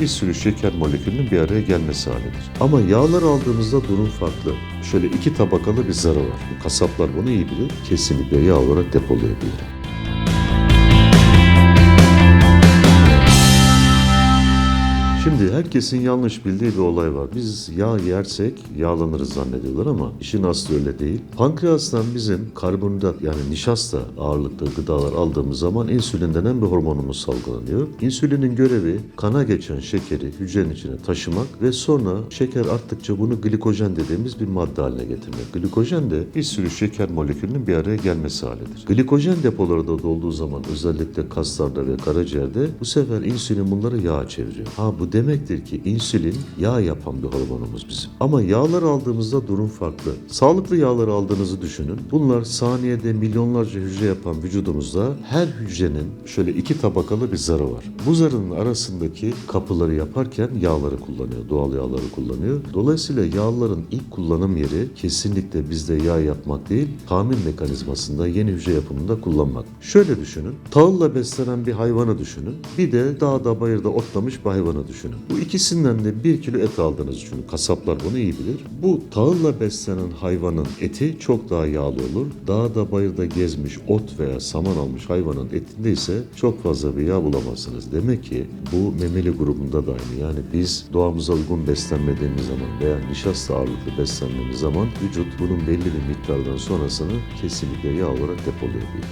bir sürü şeker molekülünün bir araya gelmesi halidir. Ama yağlar aldığımızda durum farklı. Şöyle iki tabakalı bir zarı var. Kasaplar bunu iyi bilir. Kesinlikle yağ olarak depolayabilir. Şimdi herkesin yanlış bildiği bir olay var. Biz yağ yersek yağlanırız zannediyorlar ama işin aslı öyle değil. Pankreastan bizim karbonhidrat yani nişasta ağırlıklı gıdalar aldığımız zaman insülin denen bir hormonumuz salgılanıyor. İnsülinin görevi kana geçen şekeri hücrenin içine taşımak ve sonra şeker arttıkça bunu glikojen dediğimiz bir madde haline getirmek. Glikojen de bir sürü şeker molekülünün bir araya gelmesi halidir. Glikojen depoları da dolduğu zaman özellikle kaslarda ve karaciğerde bu sefer insülin bunları yağa çeviriyor. Ha bu demektir ki insülin yağ yapan bir hormonumuz bizim. Ama yağlar aldığımızda durum farklı. Sağlıklı yağları aldığınızı düşünün. Bunlar saniyede milyonlarca hücre yapan vücudumuzda her hücrenin şöyle iki tabakalı bir zarı var. Bu zarının arasındaki kapıları yaparken yağları kullanıyor, doğal yağları kullanıyor. Dolayısıyla yağların ilk kullanım yeri kesinlikle bizde yağ yapmak değil, tamir mekanizmasında yeni hücre yapımında kullanmak. Şöyle düşünün, tahılla beslenen bir hayvanı düşünün, bir de dağda bayırda otlamış bir hayvanı düşünün. Bu ikisinden de bir kilo et aldığınızı düşünün. Kasaplar bunu iyi bilir. Bu tahılla beslenen hayvanın eti çok daha yağlı olur. Dağda bayırda gezmiş ot veya saman almış hayvanın etinde ise çok fazla bir yağ bulamazsınız. Demek ki bu memeli grubunda da aynı. Yani biz doğamıza uygun beslenmediğimiz zaman veya nişasta ağırlıklı beslendiğimiz zaman vücut bunun belli bir miktardan sonrasını kesinlikle yağ olarak depolayabilir.